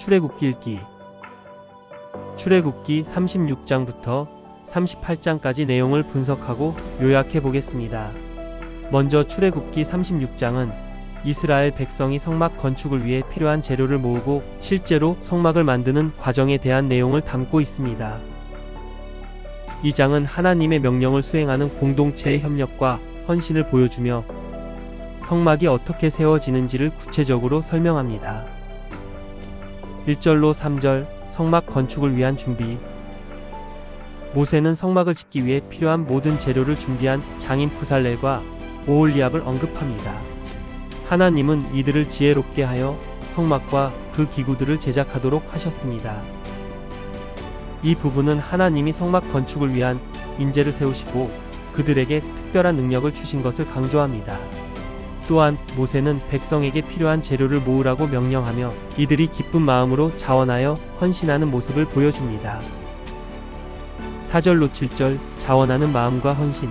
출애굽기 읽기 출애굽기 36장부터 38장까지 내용을 분석하고 요약해 보겠습니다. 먼저 출애굽기 36장은 이스라엘 백성이 성막 건축을 위해 필요한 재료를 모으고 실제로 성막을 만드는 과정에 대한 내용을 담고 있습니다. 이 장은 하나님의 명령을 수행하는 공동체의 협력과 헌신을 보여주며 성막이 어떻게 세워지는지를 구체적으로 설명합니다. 1절로 3절 성막 건축을 위한 준비 모세는 성막을 짓기 위해 필요한 모든 재료를 준비한 장인 푸살렐과 오홀리압을 언급합니다. 하나님은 이들을 지혜롭게 하여 성막과 그 기구들을 제작하도록 하셨습니다. 이 부분은 하나님이 성막 건축을 위한 인재를 세우시고 그들에게 특별한 능력을 주신 것을 강조합니다. 또한 모세는 백성에게 필요한 재료를 모으라고 명령하며 이들이 기쁜 마음으로 자원하여 헌신하는 모습을 보여줍니다. 4절로 7절 자원하는 마음과 헌신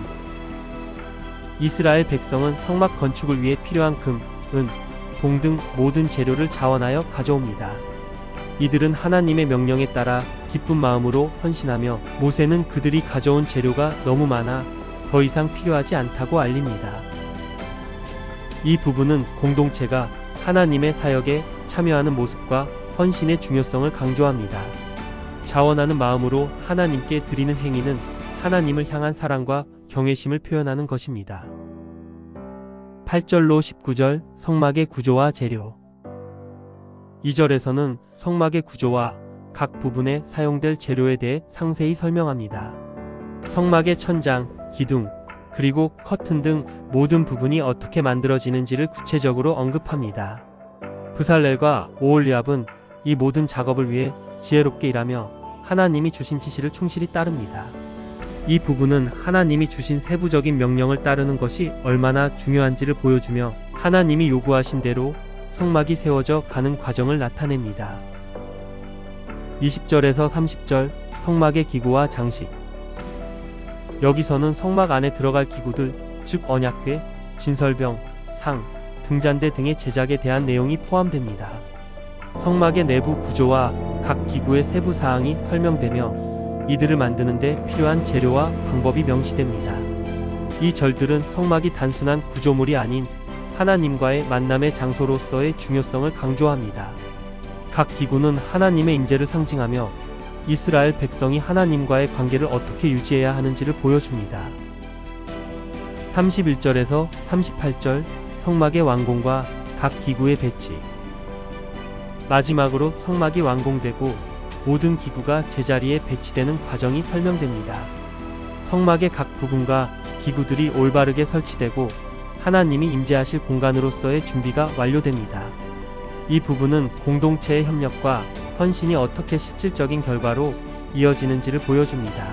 이스라엘 백성은 성막 건축을 위해 필요한 금, 은, 동 등 모든 재료를 자원하여 가져옵니다. 이들은 하나님의 명령에 따라 기쁜 마음으로 헌신하며 모세는 그들이 가져온 재료가 너무 많아 더 이상 필요하지 않다고 알립니다. 이 부분은 공동체가 하나님의 사역에 참여하는 모습과 헌신의 중요성을 강조합니다. 자원하는 마음으로 하나님께 드리는 행위는 하나님을 향한 사랑과 경외심을 표현하는 것입니다. 8절로 19절 성막의 구조와 재료 2절에서는 성막의 구조와 각 부분에 사용될 재료에 대해 상세히 설명합니다. 성막의 천장, 기둥, 그리고 커튼 등 모든 부분이 어떻게 만들어지는지를 구체적으로 언급합니다. 부살렐과 오올리압은 이 모든 작업을 위해 지혜롭게 일하며 하나님이 주신 지시를 충실히 따릅니다. 이 부분은 하나님이 주신 세부적인 명령을 따르는 것이 얼마나 중요한지를 보여주며 하나님이 요구하신 대로 성막이 세워져 가는 과정을 나타냅니다. 20절에서 30절 성막의 기구와 장식 여기서는 성막 안에 들어갈 기구들, 즉 언약궤, 진설병, 상, 등잔대 등의 제작에 대한 내용이 포함됩니다. 성막의 내부 구조와 각 기구의 세부 사항이 설명되며 이들을 만드는데 필요한 재료와 방법이 명시됩니다. 이 절들은 성막이 단순한 구조물이 아닌 하나님과의 만남의 장소로서의 중요성을 강조합니다. 각 기구는 하나님의 임재를 상징하며 이스라엘 백성이 하나님과의 관계를 어떻게 유지해야 하는지를 보여줍니다. 31절에서 38절 성막의 완공과 각 기구의 배치 마지막으로 성막이 완공되고 모든 기구가 제자리에 배치되는 과정이 설명됩니다. 성막의 각 부분과 기구들이 올바르게 설치되고 하나님이 임재하실 공간으로서의 준비가 완료됩니다. 이 부분은 공동체의 협력과 헌신이 어떻게 실질적인 결과로 이어지는지를 보여줍니다.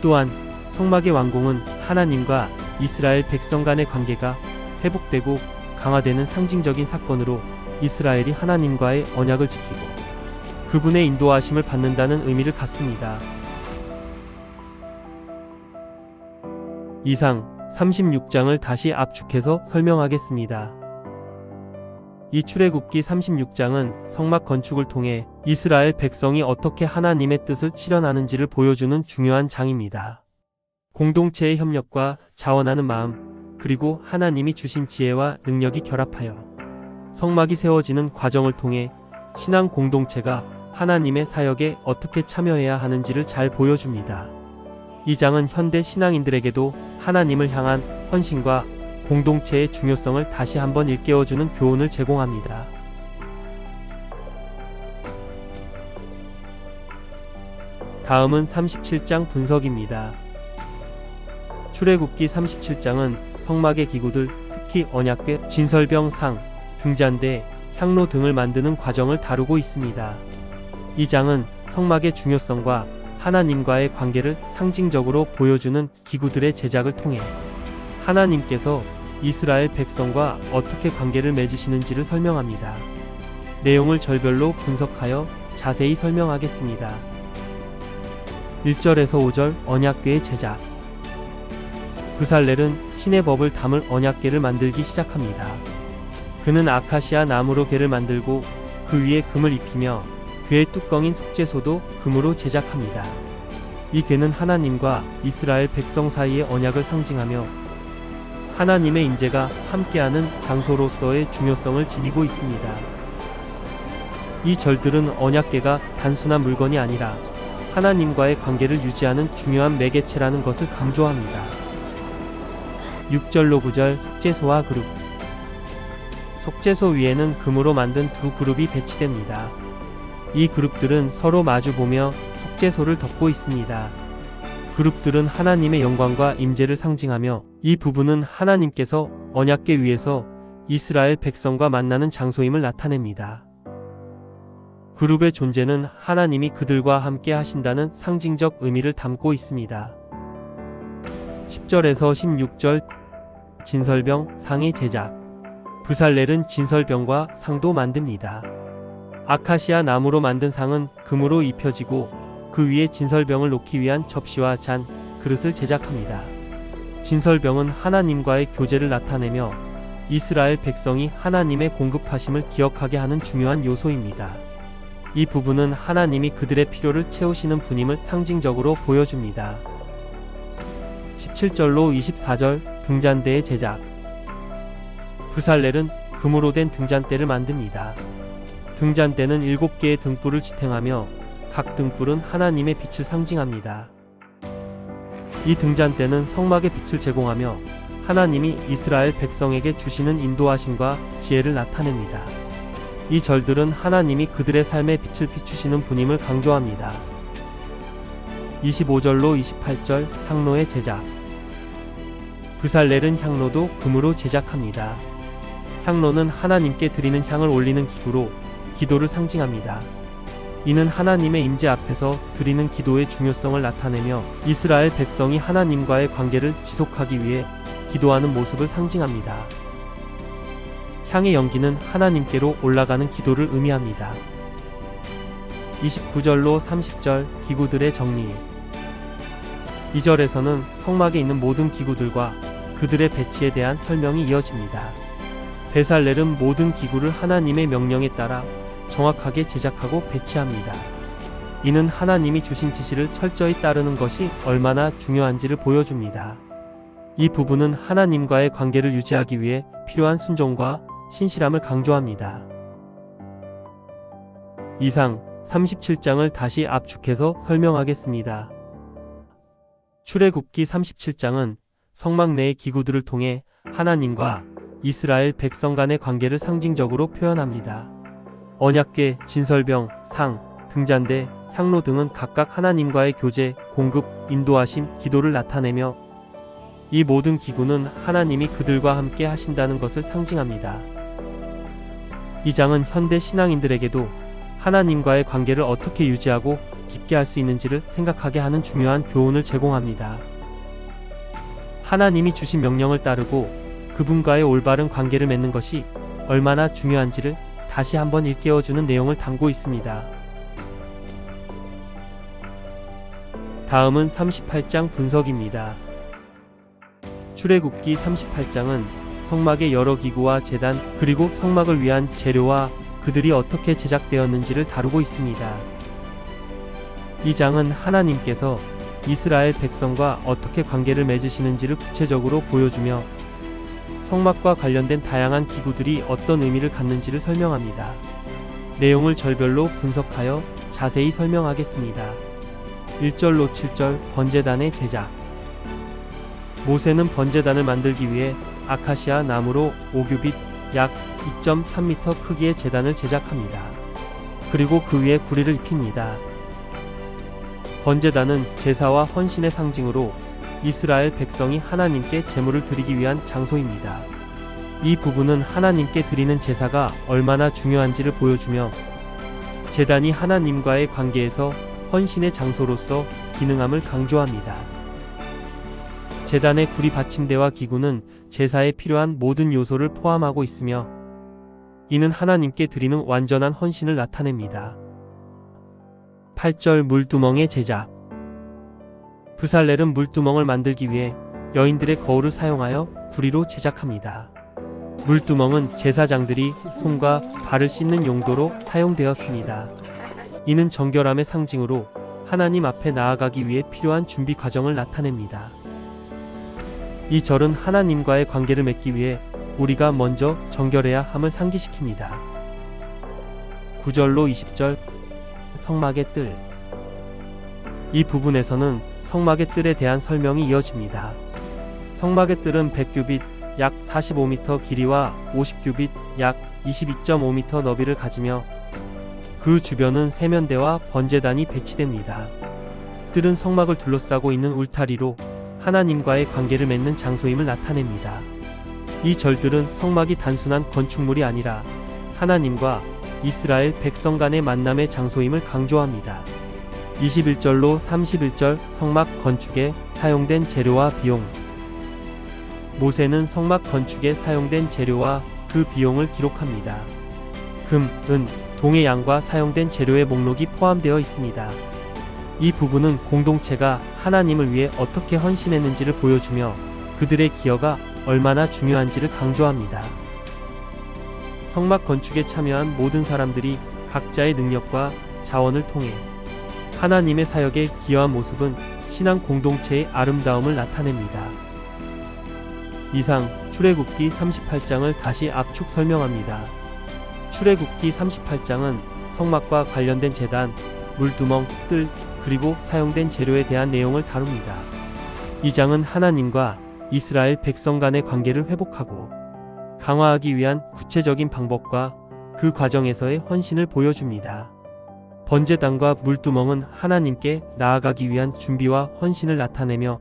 또한 성막의 완공은 하나님과 이스라엘 백성 간의 관계가 회복되고 강화되는 상징적인 사건으로 이스라엘이 하나님과의 언약을 지키고 그분의 인도하심을 받는다는 의미를 갖습니다. 이상 36장을 다시 압축해서 설명하겠습니다. 이 출애굽기 36장은 성막 건축을 통해 이스라엘 백성이 어떻게 하나님의 뜻을 실현하는지를 보여주는 중요한 장입니다. 공동체의 협력과 자원하는 마음, 그리고 하나님이 주신 지혜와 능력이 결합하여 성막이 세워지는 과정을 통해 신앙 공동체가 하나님의 사역에 어떻게 참여해야 하는지를 잘 보여줍니다. 이 장은 현대 신앙인들에게도 하나님을 향한 헌신과 공동체의 중요성을 다시 한번 일깨워주는 교훈을 제공합니다. 다음은 37장 분석입니다. 출애굽기 37장은 성막의 기구들, 특히 언약궤, 진설병 상, 등잔대, 향로 등을 만드는 과정을 다루고 있습니다. 이 장은 성막의 중요성과 하나님과의 관계를 상징적으로 보여주는 기구들의 제작을 통해 하나님께서 이스라엘 백성과 어떻게 관계를 맺으시는지를 설명합니다. 내용을 절별로 분석하여 자세히 설명하겠습니다. 1절에서 5절 언약궤의 제작 그살렐은 신의 법을 담을 언약궤를 만들기 시작합니다. 그는 아카시아 나무로 궤를 만들고 그그 위에 금을 입히며 괴의 뚜껑인 속죄소도 금으로 제작합니다. 이 괴는 하나님과 이스라엘 백성 사이의 언약을 상징하며 하나님의 임재가 함께하는 장소로서의 중요성을 지니고 있습니다. 이 절들은 언약궤가 단순한 물건이 아니라 하나님과의 관계를 유지하는 중요한 매개체라는 것을 강조합니다. 6절로 9절 속죄소와 그룹 속죄소 위에는 금으로 만든 두 그룹이 배치됩니다. 이 그룹들은 서로 마주보며 속죄소를 덮고 있습니다. 그룹들은 하나님의 영광과 임재를 상징하며 이 부분은 하나님께서 언약궤 위에서 이스라엘 백성과 만나는 장소임을 나타냅니다. 그룹의 존재는 하나님이 그들과 함께 하신다는 상징적 의미를 담고 있습니다. 10절에서 16절 진설병 상의 제작 브살렐은 진설병과 상도 만듭니다. 아카시아 나무로 만든 상은 금으로 입혀지고 그 위에 진설병을 놓기 위한 접시와 잔, 그릇을 제작합니다. 진설병은 하나님과의 교제를 나타내며 이스라엘 백성이 하나님의 공급하심을 기억하게 하는 중요한 요소입니다. 이 부분은 하나님이 그들의 필요를 채우시는 분임을 상징적으로 보여줍니다. 17절로 24절 등잔대의 제작 브살렐은 금으로 된 등잔대를 만듭니다. 등잔대는 7개의 등불을 지탱하며 각 등불은 하나님의 빛을 상징합니다. 이 등잔대는 성막의 빛을 제공하며 하나님이 이스라엘 백성에게 주시는 인도하심과 지혜를 나타냅니다. 이 절들은 하나님이 그들의 삶에 빛을 비추시는 분임을 강조합니다. 25절로 28절 향로의 제작 브살렐은 향로도 금으로 제작합니다. 향로는 하나님께 드리는 향을 올리는 기구로 기도를 상징합니다. 이는 하나님의 임재 앞에서 드리는 기도의 중요성을 나타내며 이스라엘 백성이 하나님과의 관계를 지속하기 위해 기도하는 모습을 상징합니다. 향의 연기는 하나님께로 올라가는 기도를 의미합니다. 29절로 30절 기구들의 정리 2절에서는 성막에 있는 모든 기구들과 그들의 배치에 대한 설명이 이어집니다. 베살렐은 모든 기구를 하나님의 명령에 따라 정확하게 제작하고 배치합니다. 이는 하나님이 주신 지시를 철저히 따르는 것이 얼마나 중요한지를 보여줍니다. 이 부분은 하나님과의 관계를 유지하기 위해 필요한 순종과 신실함을 강조합니다. 이상 37장을 다시 압축해서 설명하겠습니다. 출애굽기 37장은 성막 내의 기구들을 통해 하나님과 이스라엘 백성 간의 관계를 상징적으로 표현합니다. 언약궤, 진설병, 상, 등잔대, 향로 등은 각각 하나님과의 교제, 공급, 인도하심, 기도를 나타내며 이 모든 기구는 하나님이 그들과 함께 하신다는 것을 상징합니다. 이 장은 현대 신앙인들에게도 하나님과의 관계를 어떻게 유지하고 깊게 할 수 있는지를 생각하게 하는 중요한 교훈을 제공합니다. 하나님이 주신 명령을 따르고 그분과의 올바른 관계를 맺는 것이 얼마나 중요한지를 다시 한번 일깨워주는 내용을 담고 있습니다. 다음은 38장 분석입니다. 출애굽기 38장은 성막의 여러 기구와 재단 그리고 성막을 위한 재료와 그들이 어떻게 제작되었는지를 다루고 있습니다. 이 장은 하나님께서 이스라엘 백성과 어떻게 관계를 맺으시는지를 구체적으로 보여주며 성막과 관련된 다양한 기구들이 어떤 의미를 갖는지를 설명합니다. 내용을 절별로 분석하여 자세히 설명하겠습니다. 1절로 7절 번제단의 제작 모세는 번제단을 만들기 위해 아카시아 나무로 5규빗 약 2.3m 크기의 제단을 제작합니다. 그리고 그 위에 구리를 입힙니다. 번제단은 제사와 헌신의 상징으로 이스라엘 백성이 하나님께 제물을 드리기 위한 장소입니다. 이 부분은 하나님께 드리는 제사가 얼마나 중요한지를 보여주며 제단이 하나님과의 관계에서 헌신의 장소로서 기능함을 강조합니다. 제단의 구리 받침대와 기구는 제사에 필요한 모든 요소를 포함하고 있으며 이는 하나님께 드리는 완전한 헌신을 나타냅니다. 8절 물두멍의 제작 브살렐은 물두멍을 만들기 위해 여인들의 거울을 사용하여 구리로 제작합니다. 물두멍은 제사장들이 손과 발을 씻는 용도로 사용되었습니다. 이는 정결함의 상징으로 하나님 앞에 나아가기 위해 필요한 준비 과정을 나타냅니다. 이 절은 하나님과의 관계를 맺기 위해 우리가 먼저 정결해야 함을 상기시킵니다. 9절로 20절 성막의 뜰. 이 부분에서는 성막의 뜰에 대한 설명이 이어집니다. 성막의 뜰은 100규빗 약 45m 길이와 50규빗 약 22.5m 너비를 가지며 그 주변은 세면대와 번제단이 배치됩니다. 뜰은 성막을 둘러싸고 있는 울타리로 하나님과의 관계를 맺는 장소임을 나타냅니다. 이 절들은 성막이 단순한 건축물이 아니라 하나님과 이스라엘 백성 간의 만남의 장소임을 강조합니다. 21절로 31절 성막 건축에 사용된 재료와 비용 모세는 성막 건축에 사용된 재료와 그 비용을 기록합니다. 금, 은, 동의 양과 사용된 재료의 목록이 포함되어 있습니다. 이 부분은 공동체가 하나님을 위해 어떻게 헌신했는지를 보여주며 그들의 기여가 얼마나 중요한지를 강조합니다. 성막 건축에 참여한 모든 사람들이 각자의 능력과 자원을 통해 하나님의 사역에 기여한 모습은 신앙 공동체의 아름다움을 나타냅니다. 이상 출애굽기 38장을 다시 압축 설명합니다. 출애굽기 38장은 성막과 관련된 재단, 물두멍, 뜰, 그리고 사용된 재료에 대한 내용을 다룹니다. 이 장은 하나님과 이스라엘 백성 간의 관계를 회복하고 강화하기 위한 구체적인 방법과 그 과정에서의 헌신을 보여줍니다. 번제단과 물두멍은 하나님께 나아가기 위한 준비와 헌신을 나타내며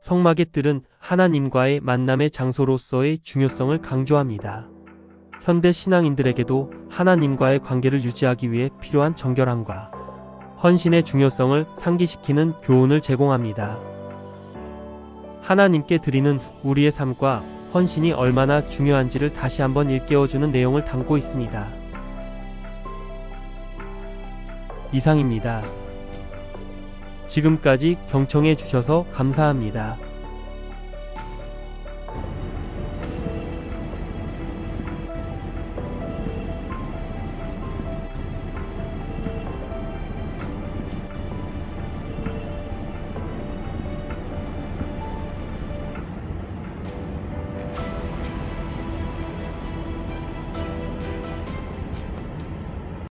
성막의 뜰은 하나님과의 만남의 장소로서의 중요성을 강조합니다. 현대 신앙인들에게도 하나님과의 관계를 유지하기 위해 필요한 정결함과 헌신의 중요성을 상기시키는 교훈을 제공합니다. 하나님께 드리는 우리의 삶과 헌신이 얼마나 중요한지를 다시 한번 일깨워주는 내용을 담고 있습니다. 이상입니다. 지금까지 경청해 주셔서 감사합니다.